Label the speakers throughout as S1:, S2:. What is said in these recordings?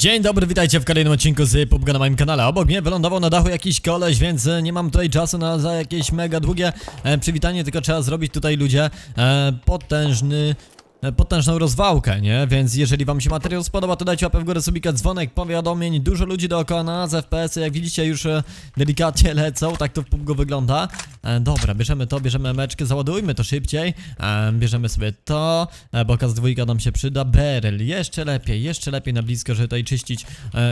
S1: Dzień dobry, witajcie w kolejnym odcinku z PUBG na moim kanale. Obok mnie wylądował na dachu jakiś koleś, więc e, nie mam tutaj czasu na za jakieś mega długie e, przywitanie, tylko trzeba zrobić tutaj ludzie e, potężny potężną rozwałkę, nie? Więc jeżeli wam się materiał spodoba, to dajcie łapę w górę, subika, dzwonek, powiadomień, dużo ludzi dookoła nas, FPS-y, jak widzicie już e, delikatnie lecą, tak to w PUBG wygląda. E, dobra, bierzemy to, bierzemy meczkę, załadujmy to szybciej, e, bierzemy sobie to, bo z dwójka nam się przyda, Beryl, jeszcze lepiej, jeszcze lepiej na blisko, żeby tutaj czyścić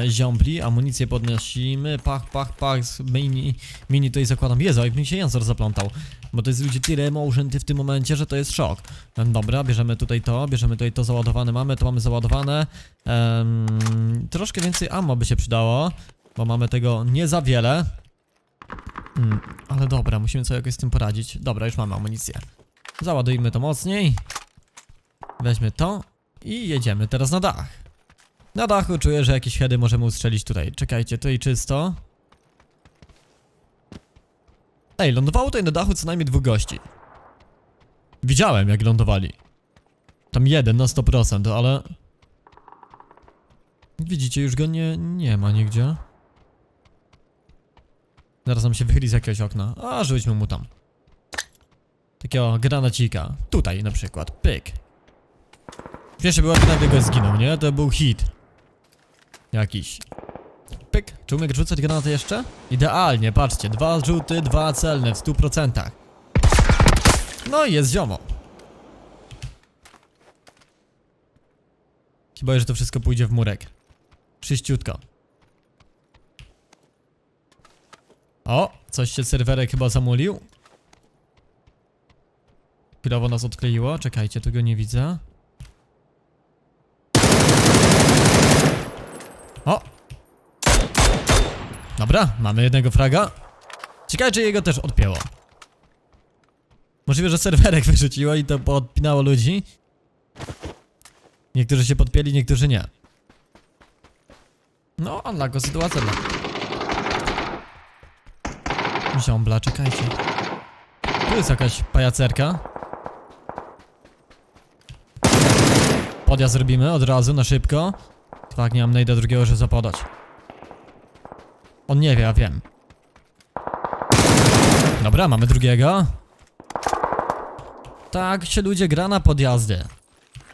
S1: ziombli, amunicję podnosimy, pach, pach, pach, mini, mini tutaj zakładam, Jezu, jak mi się język zaplątał, bo to jest ludzie tyle emotion w tym momencie, że to jest szok. Dobra, bierzemy tutaj to, bierzemy tutaj to załadowane mamy, to mamy załadowane, Em, troszkę więcej ammo by się przydało, bo mamy tego nie za wiele. Mm, ale dobra, musimy sobie jakoś z tym poradzić. Dobra, już mamy amunicję. Załadujmy to mocniej. Weźmy to i jedziemy teraz na dach. Na dachu czuję, że jakieś heady możemy ustrzelić tutaj. Czekajcie, tutaj czysto. Ej, lądowało tutaj na dachu co najmniej dwóch gości. Widziałem jak lądowali. Tam jeden na 100%, ale... Widzicie, już go nie, nie ma nigdzie. Zaraz nam się wychyli z jakiegoś okna. A, rzućmy mu tam. Takiego granacika. Tutaj na przykład. Pyk. Pierwszy był akurat go zginął, nie? To był hit. Jakiś. Pyk. Czy umie rzucać granaty jeszcze? Idealnie, patrzcie. Dwa rzuty, dwa celne w 100%. No i jest ziomo. Boję, że to wszystko pójdzie w murek. Czyściutko. O, coś się serwerek chyba zamulił. Chwilowo nas odkleiło, czekajcie, tego nie widzę. O! Dobra, mamy jednego fraga. Ciekawe, czy jego też odpięło. Możliwe, że serwerek wyrzuciło i to podpinało ludzi. Niektórzy się podpięli, niektórzy nie. No, unlako sytuacja dla. Ziombla, czekajcie. Tu jest jakaś pajacerka. Podjazd robimy od razu, na szybko. Tak, nie mam najda drugiego, żeby zapodać. On nie wie, ja wiem. Dobra, mamy drugiego. Tak się ludzie gra na podjazdy.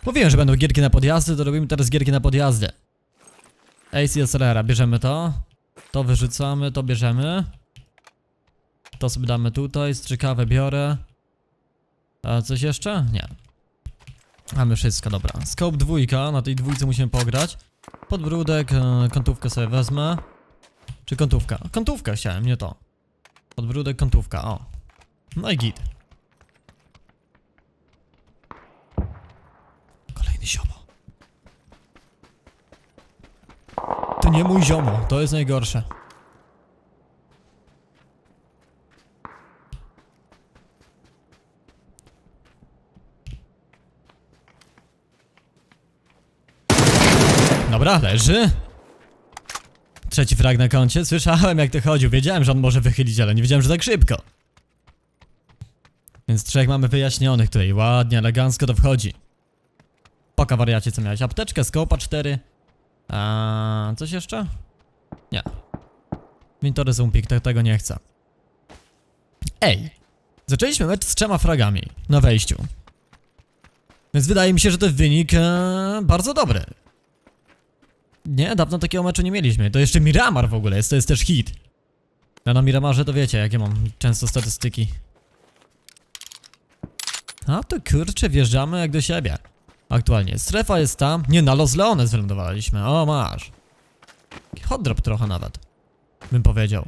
S1: Mówiłem, że będą gierki na podjazdy, to robimy teraz gierki na podjazdy. ACSRR, bierzemy to. To wyrzucamy, to bierzemy. To sobie damy tutaj, strzykawę biorę. A coś jeszcze? Nie. Mamy wszystko, dobra. Scope dwójka, na tej dwójce musimy pograć. Podbródek, e, kątówkę sobie wezmę. Czy kątówka? Kątówkę chciałem, nie to. Podbródek, kątówka, o. No i git. Kolejny ziomo. To nie mój ziomo, to jest najgorsze. Dobra, leży. Trzeci frag na koncie. Słyszałem jak to chodził. Wiedziałem, że on może wychylić, ale nie wiedziałem, że tak szybko. Więc trzech mamy wyjaśnionych tutaj. Ładnie, elegancko to wchodzi. Poka wariacie, co miałeś? Apteczkę, skopa 4. A coś jeszcze? Nie. Wintory Zumpik, te, tego nie chcę. Ej! Zaczęliśmy mecz z trzema fragami na wejściu. Więc wydaje mi się, że to wynik e, bardzo dobry. Nie, dawno takiego meczu nie mieliśmy. To jeszcze Miramar w ogóle jest, to jest też hit. Ja na Miramarze to wiecie, jakie mam często statystyki. A to kurczę, wjeżdżamy jak do siebie. Aktualnie. Strefa jest tam. Nie, na Los Leones wylądowaliśmy. O, masz. Hot drop trochę nawet. Bym powiedział.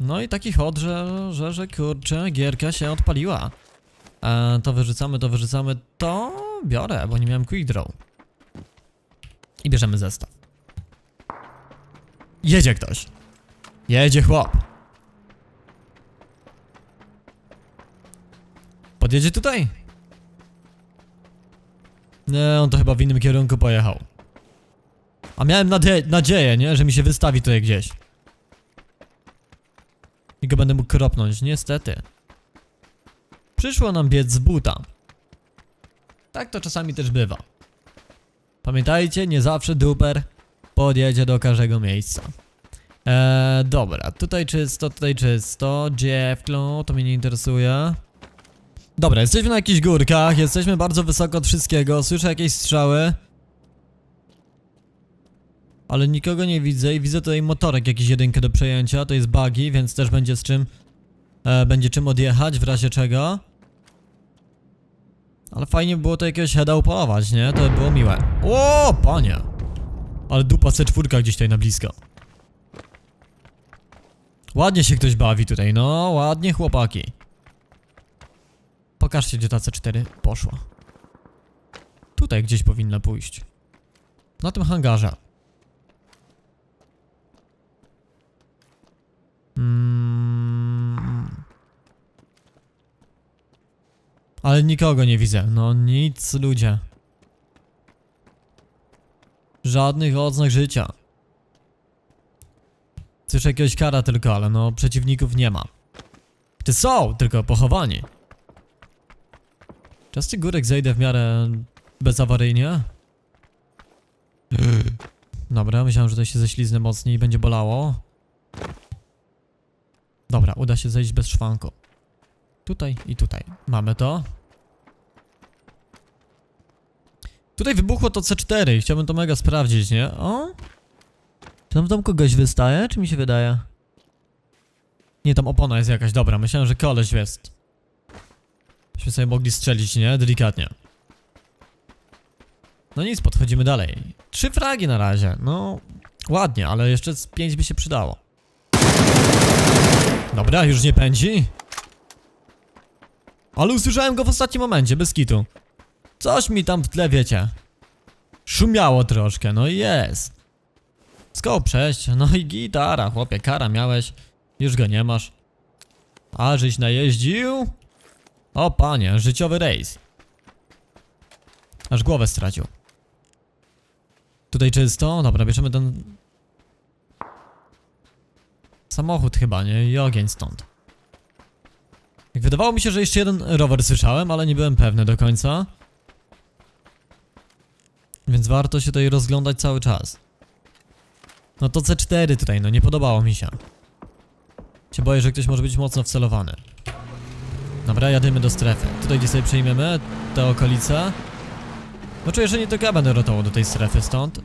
S1: No i taki hot, że, że, że kurczę, gierka się odpaliła. E, to wyrzucamy, to wyrzucamy, to biorę, bo nie miałem quick draw. I bierzemy zestaw. Jedzie ktoś. Jedzie chłop. Podjedzie tutaj? Nie, on to chyba w innym kierunku pojechał. A miałem nadzie nadzieję, nie? Że mi się wystawi tutaj gdzieś. I go będę mógł kropnąć, niestety. Przyszło nam biec z buta. Tak to czasami też bywa. Pamiętajcie, nie zawsze duper podjedzie do każdego miejsca. Eee, dobra, tutaj czysto, tutaj czysto. Dziewklo, to mnie nie interesuje. Dobra, jesteśmy na jakichś górkach, jesteśmy bardzo wysoko od wszystkiego, słyszę jakieś strzały. Ale nikogo nie widzę i widzę tutaj motorek jakiś jedynkę do przejęcia, to jest buggy, więc też będzie z czym... E, będzie czym odjechać w razie czego. Ale fajnie by było to jakiegoś heada upolować, nie? To by było miłe. O, panie! Ale dupa C4 gdzieś tutaj na blisko. Ładnie się ktoś bawi tutaj, no, ładnie chłopaki. Pokażcie, gdzie ta C4 poszła. Tutaj gdzieś powinna pójść. Na tym hangarze. Ale nikogo nie widzę. No nic, ludzie. Żadnych odznak życia. Słyszę jakiegoś kara tylko, ale no przeciwników nie ma. Ty są, tylko pochowani. Czas tych górek zejdę w miarę bezawaryjnie. Dobra, myślałem, że tutaj się ześliznę mocniej i będzie bolało. Dobra, uda się zejść bez szwanku. Tutaj i tutaj. Mamy to. Tutaj wybuchło to C4 i chciałbym to mega sprawdzić, nie? O? Czy tam w domku goś wystaje, czy mi się wydaje? Nie, tam opona jest jakaś, dobra, myślałem, że koleś jest. Byśmy sobie mogli strzelić, nie? Delikatnie. No nic, podchodzimy dalej. Trzy fragi na razie, no... Ładnie, ale jeszcze z pięć by się przydało. Dobra, już nie pędzi. Ale usłyszałem go w ostatnim momencie, bez kitu. Coś mi tam w tle, wiecie. Szumiało troszkę, no i jest. Skąd przejść? No i gitara, chłopie, kara miałeś. Już go nie masz. A, żeś najeździł? O panie, życiowy rejs. Aż głowę stracił. Tutaj czysto? Dobra, bierzemy ten... Samochód chyba, nie? I ogień stąd. Wydawało mi się, że jeszcze jeden rower słyszałem, ale nie byłem pewny do końca. Więc warto się tutaj rozglądać cały czas. No to C4 tutaj, no nie podobało mi się. Się boję, że ktoś może być mocno wcelowany. Dobra, jadymy do strefy. Tutaj gdzie sobie przejmiemy te okolice. Bo czuję, że nie tylko ja będę rotował do tej strefy stąd.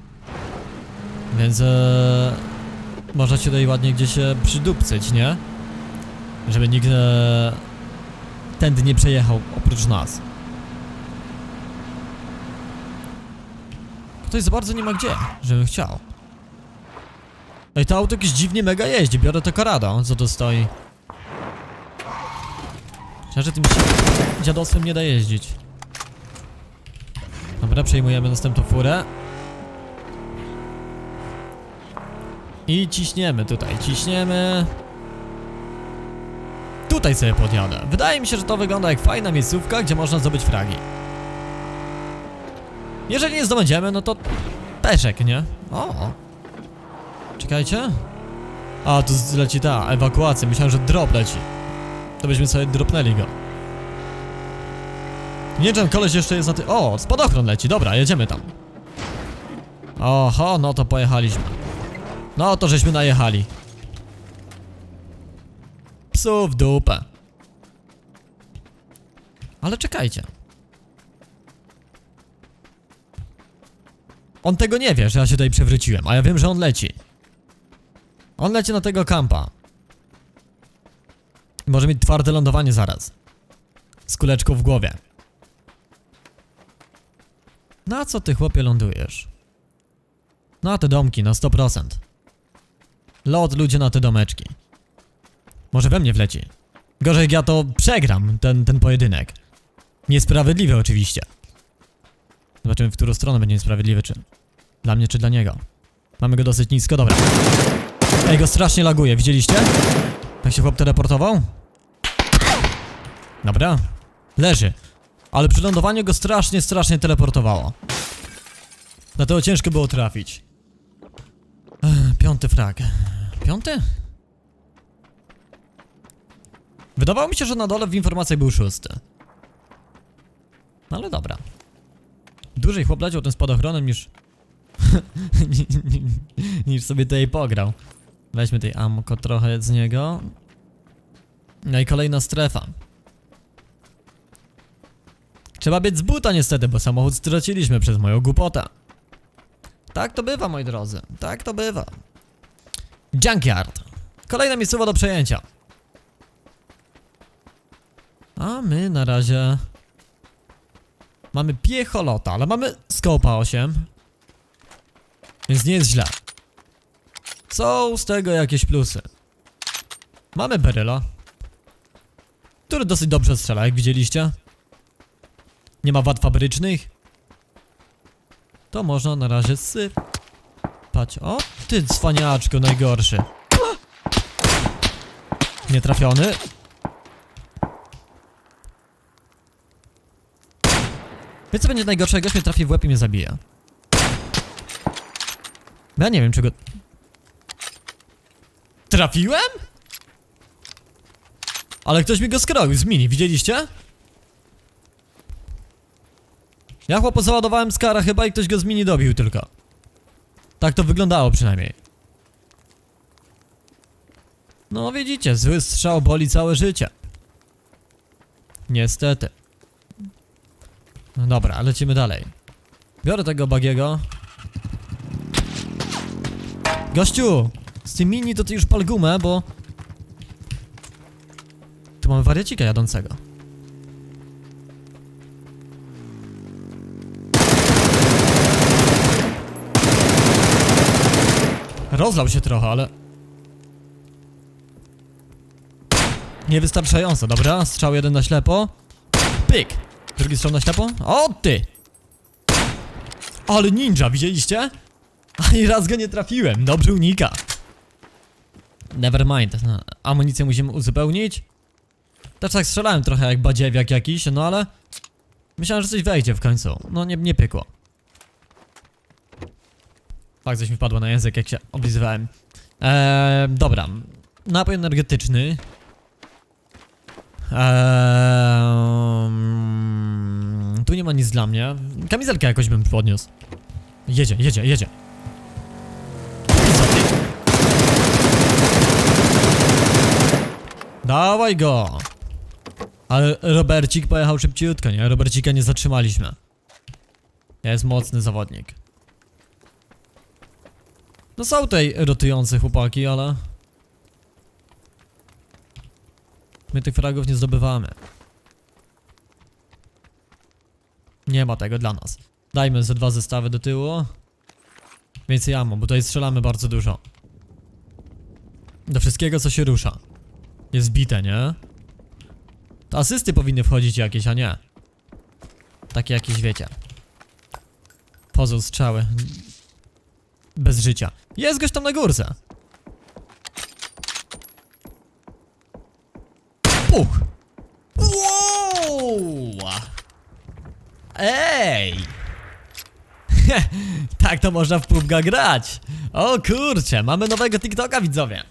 S1: Więc ee, można się tutaj ładnie gdzieś e, przydupcyć, nie? Żeby nikt e, tędy nie przejechał oprócz nas. Tutaj za bardzo nie ma gdzie, żebym chciał. Ej, to auto jakieś dziwnie mega jeździ, biorę to Corrado, co to stoi. Szczerze, tym dziadostwem nie da jeździć. Dobra, przejmujemy następną furę. I ciśniemy tutaj, ciśniemy. Tutaj sobie podjadę. Wydaje mi się, że to wygląda jak fajna miejscówka, gdzie można zdobyć fragi. Jeżeli nie zdobędziemy, no to peszek, nie? O. Czekajcie. A, tu leci ta ewakuacja. Myślałem, że drop leci. To byśmy sobie dropnęli go. Nie ten koleś jeszcze jest na ty... O, spadochron leci. Dobra, jedziemy tam. Oho, no to pojechaliśmy. No to żeśmy najechali. Psu w dupę. Ale czekajcie. On tego nie wie, że ja się tutaj przewróciłem, a ja wiem, że on leci. On leci na tego kampa. Może mieć twarde lądowanie zaraz. Z kuleczką w głowie. Na co ty chłopie lądujesz? Na te domki, na 100%. Lot ludzie na te domeczki. Może we mnie wleci. Gorzej jak ja to przegram, ten, ten pojedynek. Niesprawiedliwy oczywiście. Zobaczymy w którą stronę będzie niesprawiedliwy, czy dla mnie, czy dla niego. Mamy go dosyć nisko, dobra. Ej, go strasznie laguje, widzieliście? Jak się chłop teleportował? Dobra. Leży. Ale przy lądowaniu go strasznie, strasznie teleportowało. Dlatego ciężko było trafić. Ech, piąty frag. Piąty? Wydawało mi się, że na dole w informacjach był szósty. No ale dobra. Dłużej chłop leciał tym spadochronem niż... niż sobie tutaj pograł. Weźmy tej amko trochę z niego. No i kolejna strefa. Trzeba biec z buta niestety, bo samochód straciliśmy przez moją głupotę. Tak to bywa, moi drodzy. Tak to bywa. Junkyard. Kolejna miejscowa do przejęcia. A my na razie... Mamy piecholota, ale mamy skopa 8. Więc nie jest źle. Są z tego jakieś plusy. Mamy Beryla. Który dosyć dobrze strzela, jak widzieliście. Nie ma wad fabrycznych. To można na razie sypać. O, ty cwaniaczku najgorszy. Nie Wiesz co będzie najgorsze, jak gość mnie trafi w łeb i mnie zabije. Bo Ja nie wiem czego... Trafiłem? Ale ktoś mi go skroił z mini, widzieliście? Ja chłopo załadowałem skara chyba i ktoś go z mini dobił tylko. Tak to wyglądało przynajmniej. No widzicie, zły strzał boli całe życie. Niestety. No dobra, lecimy dalej. Biorę tego bagiego. Gościu! Z tym mini to ty już pal gumę, bo... Tu mamy wariacika jadącego. Rozlał się trochę, ale... Niewystarczająco, dobra. Strzał jeden na ślepo. Pyk! Drugi strzał na ślepo. O ty! Ale ninja, widzieliście? Ani raz go nie trafiłem, dobrze unika. Nevermind, no, amunicję musimy uzupełnić. Też tak strzelałem trochę jak badziewiak jakiś, no ale... Myślałem, że coś wejdzie w końcu. No nie, nie pykło. Tak, coś mi wpadło na język, jak się oblizywałem. Eee, dobra. Napój energetyczny. Eee, tu nie ma nic dla mnie. Kamizelkę jakoś bym podniósł. Jedzie, jedzie, jedzie. Dawaj go! Ale Robercik pojechał szybciutko, nie? Robercika nie zatrzymaliśmy. Jest mocny zawodnik. No są tutaj rotujące chłopaki, ale... My tych fragów nie zdobywamy. Nie ma tego dla nas. Dajmy ze dwa zestawy do tyłu. Więcej ammo, bo tutaj strzelamy bardzo dużo. Do wszystkiego co się rusza. Jest bite, nie? To asysty powinny wchodzić jakieś, a nie. Takie jakieś wiecie. Pozeł strzały. Bez życia. Jest gość tam na górce. tak to można w pubga grać. O kurczę, mamy nowego TikToka widzowie.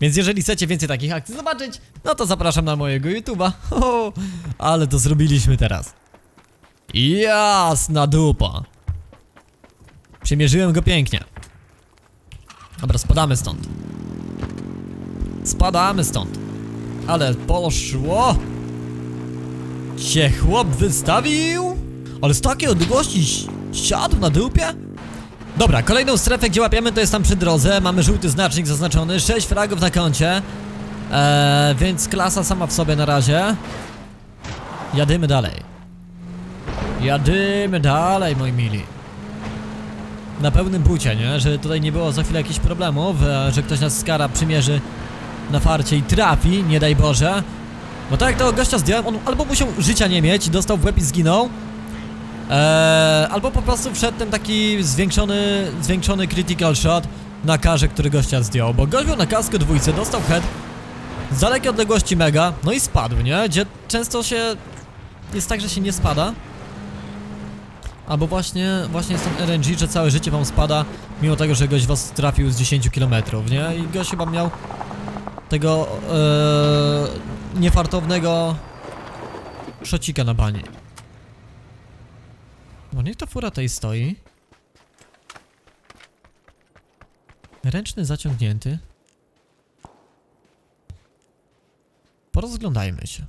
S1: Więc jeżeli chcecie więcej takich akcji zobaczyć, no to zapraszam na mojego YouTube'a. Ale to zrobiliśmy teraz. Jasna dupa. Przymierzyłem go pięknie. Dobra, spadamy stąd. Spadamy stąd. Ale poszło. Cię chłop wystawił? Ale z takiej odległości siadł na dupie? Dobra, kolejną strefę, gdzie łapiemy, to jest tam przy drodze. Mamy żółty znacznik zaznaczony, 6 fragów na koncie. Eee, więc klasa sama w sobie na razie. Jadymy dalej. Jadymy dalej, moi mili. Na pełnym bucie, nie? Że tutaj nie było za chwilę jakichś problemów, e, że ktoś nas skara przymierzy na farcie i trafi, nie daj Boże. Bo tak jak tego gościa zdjąłem, on albo musiał życia nie mieć, dostał w łeb i zginął. Eee, albo po prostu wszedł ten taki zwiększony, zwiększony critical shot na karze, który gościa zdjął. Bo gość był na kasku dwójce, dostał head z dalekiej odległości mega, no i spadł, nie? Gdzie często się... jest tak, że się nie spada. Albo właśnie, właśnie jest ten RNG, że całe życie wam spada, mimo tego, że gość was trafił z 10 km, nie? I gość chyba miał tego e, niefartownego szocika na bani. Bo niech ta fura tej stoi. Ręczny zaciągnięty. Porozglądajmy się.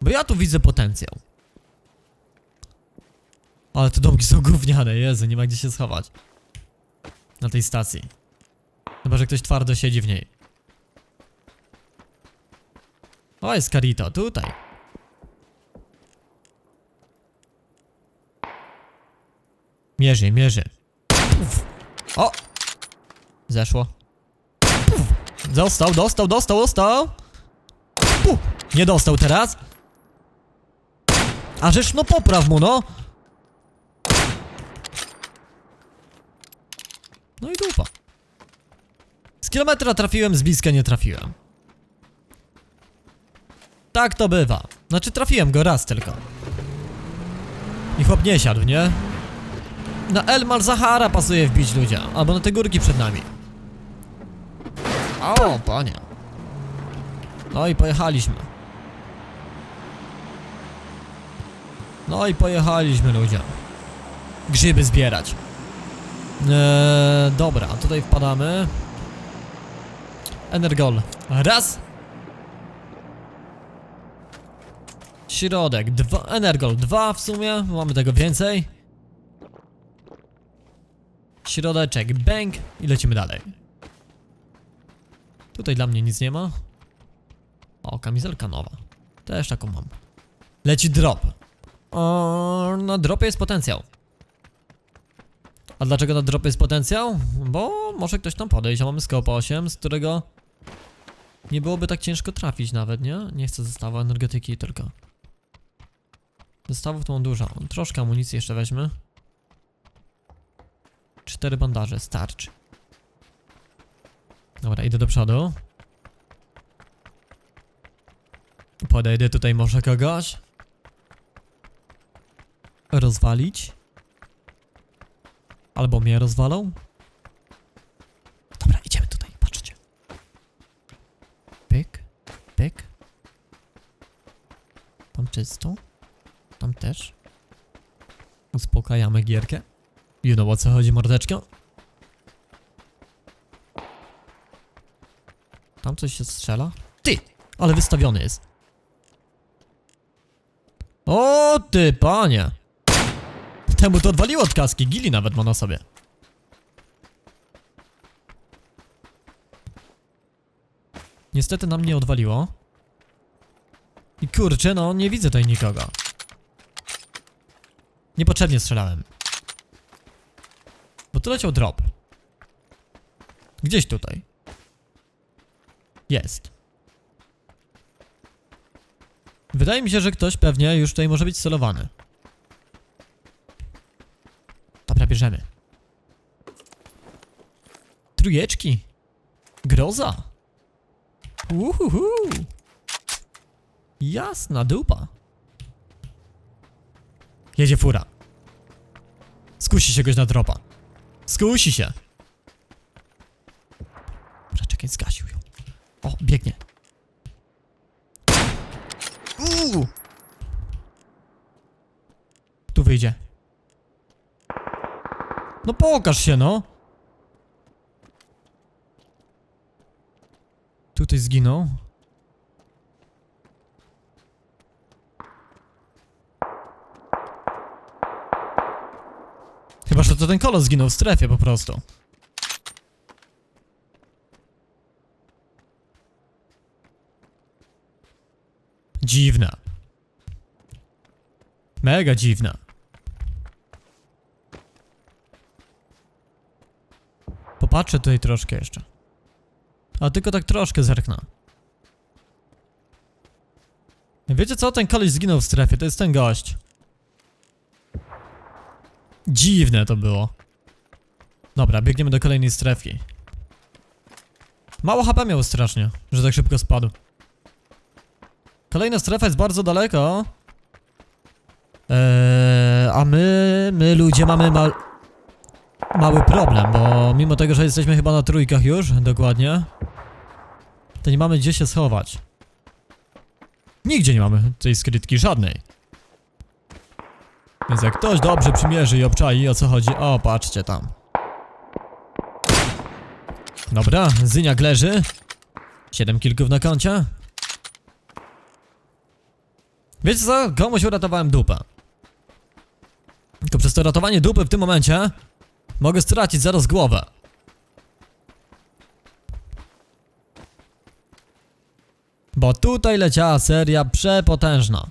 S1: Bo ja tu widzę potencjał. Ale te domki są gówniane, Jezu, nie ma gdzie się schować. Na tej stacji. Chyba, że ktoś twardo siedzi w niej. O, jest Carito, tutaj. Mierzy, mierzy. O! Zeszło. Dostał, dostał, dostał, dostał. Nie dostał teraz. A żeż no popraw mu, no. No i dupa. Z kilometra trafiłem, z bliska nie trafiłem. Tak to bywa. Znaczy trafiłem go raz tylko. I chłop nie siadł, nie? Na El Malzahara pasuje wbić ludzie, albo na te górki przed nami. O, panie. No i pojechaliśmy. No i pojechaliśmy ludzie. Grzyby zbierać. Eee, dobra, tutaj wpadamy. Energol. Raz. Środek. Dwa. Energol. Dwa w sumie. Mamy tego więcej. Środeczek. Bang. I lecimy dalej. Tutaj dla mnie nic nie ma. O, kamizelka nowa. Też taką mam. Leci drop. O, na dropie jest potencjał. A dlaczego na dropie jest potencjał? Bo może ktoś tam podejść, a mamy scope 8, z którego nie byłoby tak ciężko trafić nawet, nie? Nie chcę zestawu energetyki tylko. Zestawów to mam dużo. Troszkę amunicji jeszcze weźmy. Cztery bandaże, starczy. Dobra, idę do przodu. Podejdę tutaj może kogoś. Rozwalić. Albo mnie rozwalą. Dobra, idziemy tutaj, patrzcie. Pyk, pyk. Tam czysto. Tam też. Uspokajamy gierkę. You know o co chodzi, mordeczko? Tam coś się strzela. Ty! Ale wystawiony jest. O ty, panie! Temu to odwaliło od kaski, gili nawet ma na sobie. Niestety nam nie odwaliło. I kurczę, no nie widzę tutaj nikogo. Niepotrzebnie strzelałem. Bo tu leciał drop. Gdzieś tutaj. Jest. Wydaje mi się, że ktoś pewnie już tutaj może być celowany. Dobra, bierzemy. Trójeczki. Groza. Uhuhu. Jasna dupa. Jedzie fura. Skusi się goś na dropa. Skusi się. Dobra, czekaj, zgasił ją. O, biegnie. Uuu. Tu wyjdzie. No pokaż się, no. Tutaj zginął. Że to ten kolos zginął w strefie po prostu. Dziwna. Mega dziwna. Popatrzę tutaj troszkę jeszcze. A tylko tak troszkę zerknę. Wiecie co? Ten koleś zginął w strefie, to jest ten gość. Dziwne to było. Dobra, biegniemy do kolejnej strefki. Mało HP miał strasznie, że tak szybko spadł. Kolejna strefa jest bardzo daleko. Eee, a my, my ludzie mamy. Mały problem, bo mimo tego, że jesteśmy chyba na trójkach już, dokładnie, to nie mamy gdzie się schować. Nigdzie nie mamy tej skrytki, żadnej. Więc jak ktoś dobrze przymierzy i obczai o co chodzi, o patrzcie tam. Dobra, Zyniak leży. Siedem kilków na koncie. Wiecie co? Komuś uratowałem dupę. Tylko przez to ratowanie dupy w tym momencie mogę stracić zaraz głowę. Bo tutaj leciała seria przepotężna.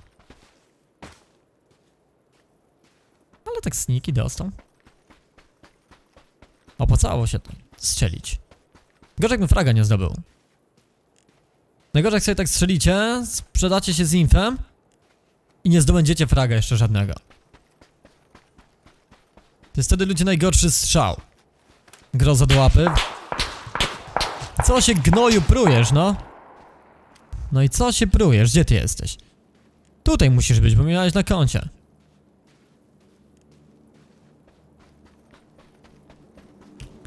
S1: Ale tak sniki dostał. Opłacało się strzelić. Gorzej jakbym fraga nie zdobył. Najgorzej jak sobie tak strzelicie, sprzedacie się z infem i nie zdobędziecie fraga jeszcze żadnego. To jest wtedy ludzie najgorszy strzał. Groza do łapy. Co się gnoju prujesz, no? No i co się prujesz? Gdzie ty jesteś? Tutaj musisz być, bo miałeś na koncie.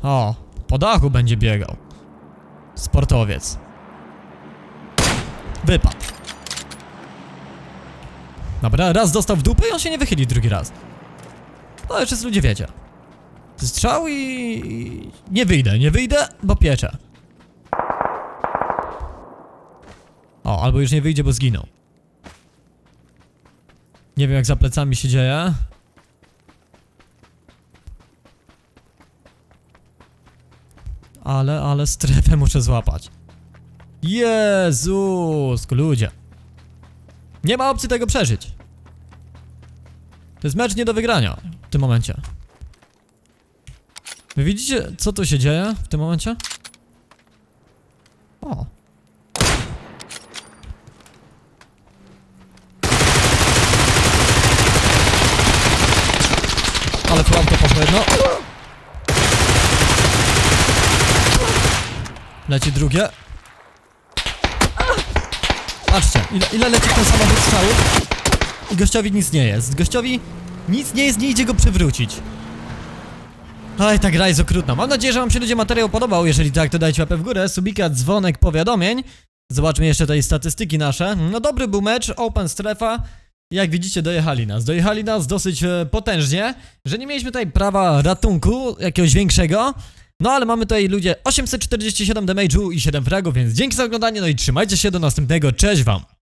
S1: O, po dachu będzie biegał. Sportowiec. Wypadł. Dobra, raz dostał w dupę i on się nie wychyli drugi raz. No już jest ludzie wiecie. Strzał i... Nie wyjdę, nie wyjdę, bo pieczę. O, albo już nie wyjdzie, bo zginął. Nie wiem jak za plecami się dzieje. Ale, ale strefę muszę złapać. Jezus, ludzie. Nie ma opcji tego przeżyć. To jest mecz nie do wygrania w tym momencie. Wy widzicie, co tu się dzieje w tym momencie? O. Ale tu auto poszło jedno. Leci drugie. Patrzcie, ile, ile leci ten samochód strzałów i gościowi nic nie jest. Gościowi nic nie jest, nie idzie go przywrócić. Oj, ta gra jest okrutna. Mam nadzieję, że wam się ludzie materiał podobał. Jeżeli tak, to dajcie łapę w górę, subika, dzwonek, powiadomień. Zobaczmy jeszcze tutaj statystyki nasze. No dobry był mecz, open strefa. Jak widzicie, dojechali nas. Dojechali nas dosyć e, potężnie, że nie mieliśmy tutaj prawa ratunku jakiegoś większego. No ale mamy tutaj ludzie 847 damage'u i 7 fragów, więc dzięki za oglądanie, no i trzymajcie się do następnego. Cześć wam!